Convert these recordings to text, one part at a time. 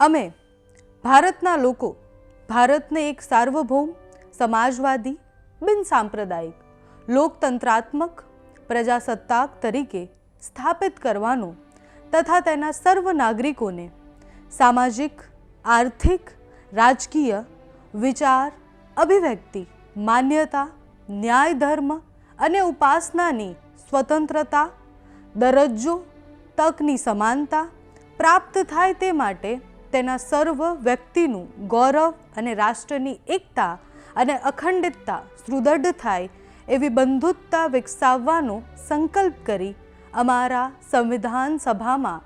અમે ભારતના લોકો, ભારતને એક સાર્વભૌમ, સમાજવાદી, બિન સાંપ્રદાયિક, લોકતંત્રાત્મક, પ્રજાસત્તાક તરીકે સ્થાપિત કરવાનો તથા તેના સર્વ નાગરિકોને સામાજિક, આર્થિક, રાજકીય, વિચાર, અભિવ્યક્તિ, માન્યતા, ન્યાય ધર્મ અને ઉપાસનાની સ્વતંત્રતા, દરજ્જો, તકની સમાનતા પ્રાપ્ત થાય તે માટે તેના સર્વ વ્યક્તિનું ગૌરવ અને રાષ્ટ્રની એકતા અને અખંડિતતા સુદૃઢ થાય એવી બંધુત્તા વિકસાવવાનો સંકલ્પ કરી અમારા સંવિધાન સભામાં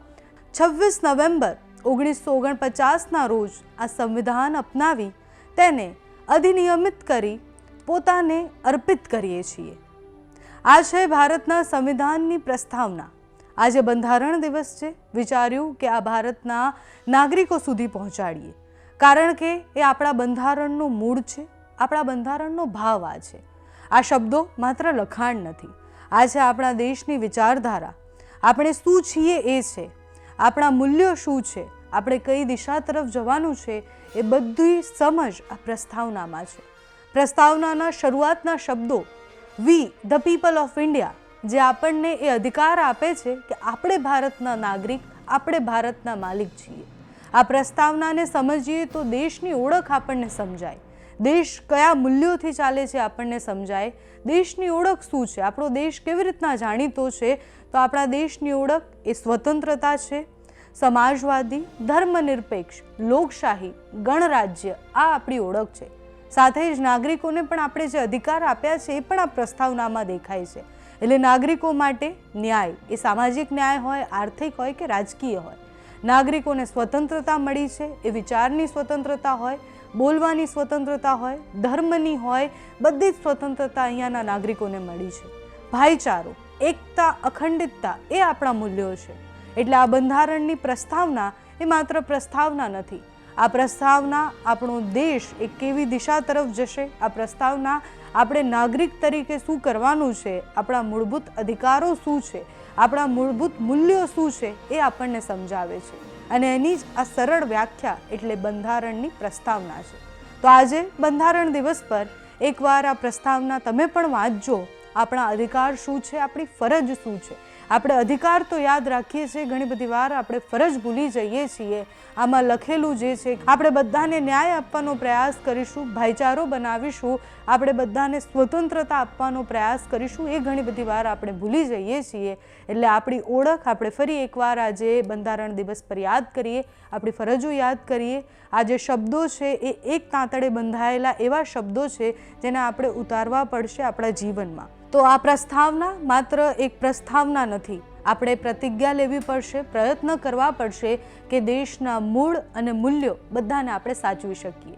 છવ્વીસ નવેમ્બર ઓગણીસો ઓગણપચાસના રોજ આ સંવિધાન અપનાવી તેને અધિનિયમિત કરી પોતાને અર્પિત કરીએ છીએ. આ છે ભારતના સંવિધાનની પ્રસ્તાવના. આજે બંધારણ દિવસ છે. વિચાર્યું કે આ ભારતના નાગરિકો સુધી પહોંચાડીએ. કારણ કે એ આપણા બંધારણનું મૂળ છે. આપણા બંધારણનો ભાવ આ છે. આ શબ્દો માત્ર લખાણ નથી. આ છે આપણા દેશની વિચારધારા. આપણે શું છીએ એ છે. આપણા મૂલ્યો શું છે. આપણે કઈ દિશા તરફ જવાનું છે એ બધી સમજ આ પ્રસ્તાવનામાં છે. પ્રસ્તાવનાના શરૂઆતના શબ્દો we the people of India જે આપણને એ અધિકાર આપે છે કે આપણે ભારતના નાગરિક, આપણે ભારતના માલિક છીએ. આ પ્રસ્તાવનાને સમજીએ તો દેશની ઓળખ આપણને સમજાય. દેશ કયા મૂલ્યોથી ચાલે છે આપણને સમજાય. દેશની ઓળખ શું છે? આપણો દેશ કેવી રીતના જાણીતો છે? તો આપણા દેશની ઓળખ એ સ્વતંત્રતા છે. સમાજવાદી, ધર્મનિરપેક્ષ, લોકશાહી, ગણરાજ્ય આ આપણી ઓળખ છે. સાથે જ નાગરિકોને પણ આપણે જે અધિકાર આપ્યા છે એ પણ આ પ્રસ્તાવનામાં દેખાય છે. એટલે નાગરિકો માટે ન્યાય એ સામાજિક ન્યાય હોય, આર્થિક હોય કે રાજકીય હોય. નાગરિકોને સ્વતંત્રતા મળી છે એ વિચારની સ્વતંત્રતા હોય, બોલવાની સ્વતંત્રતા હોય, ધર્મની હોય, બધી જ સ્વતંત્રતા અહીંયાના નાગરિકોને મળી છે. ભાઈચારો, એકતા, અખંડિતતા એ આપણા મૂલ્યો છે. એટલે આ બંધારણની પ્રસ્તાવના એ માત્ર પ્રસ્તાવના નથી આ પ્રસ્તાવના આપણો દેશ એ કેવી દિશા તરફ જશે? આ પ્રસ્તાવના આપણે નાગરિક તરીકે શું કરવાનું છે? આપણા મૂળભૂત અધિકારો શું છે? આપણા મૂળભૂત મૂલ્યો શું છે? એ આપણને સમજાવે છે. અને એની જ આ સરળ વ્યાખ્યા એટલે બંધારણની પ્રસ્તાવના છે. તો આજે બંધારણ દિવસ પર એકવાર આ પ્રસ્તાવના તમે પણ વાંચજો. આપણા અધિકાર શું છે? આપણી ફરજ શું છે? આપણે અધિકાર તો યાદ રાખીએ છીએ, ઘણી બધી વાર આપણે ફરજ ભૂલી જઈએ છીએ. આમાં લખેલું જે છે, આપણે બધાને ન્યાય આપવાનો પ્રયાસ કરીશું, ભાઈચારો બનાવીશું, આપણે બધાને સ્વતંત્રતા આપવાનો પ્રયાસ કરીશું, એ ઘણી બધી વાર આપણે ભૂલી જઈએ છીએ. એટલે આપણી ઓળખ, આપણે ફરી એકવાર આજે બંધારણ દિવસ પર યાદ કરીએ, આપણી ફરજો યાદ કરીએ. આ જે શબ્દો છે, એ એક તાંતડે બંધાયેલા એવા શબ્દો છે, જેને આપણે ઉતારવા પડશે આપણા જીવનમાં. તો આ પ્રસ્તાવના માત્ર એક પ્રસ્તાવના નથી. આપણે પ્રતિજ્ઞા લેવી પડશે, પ્રયત્ન કરવા પડશે કે દેશના મૂળ અને મૂલ્યો બધાને આપણે સાચવી શકીએ.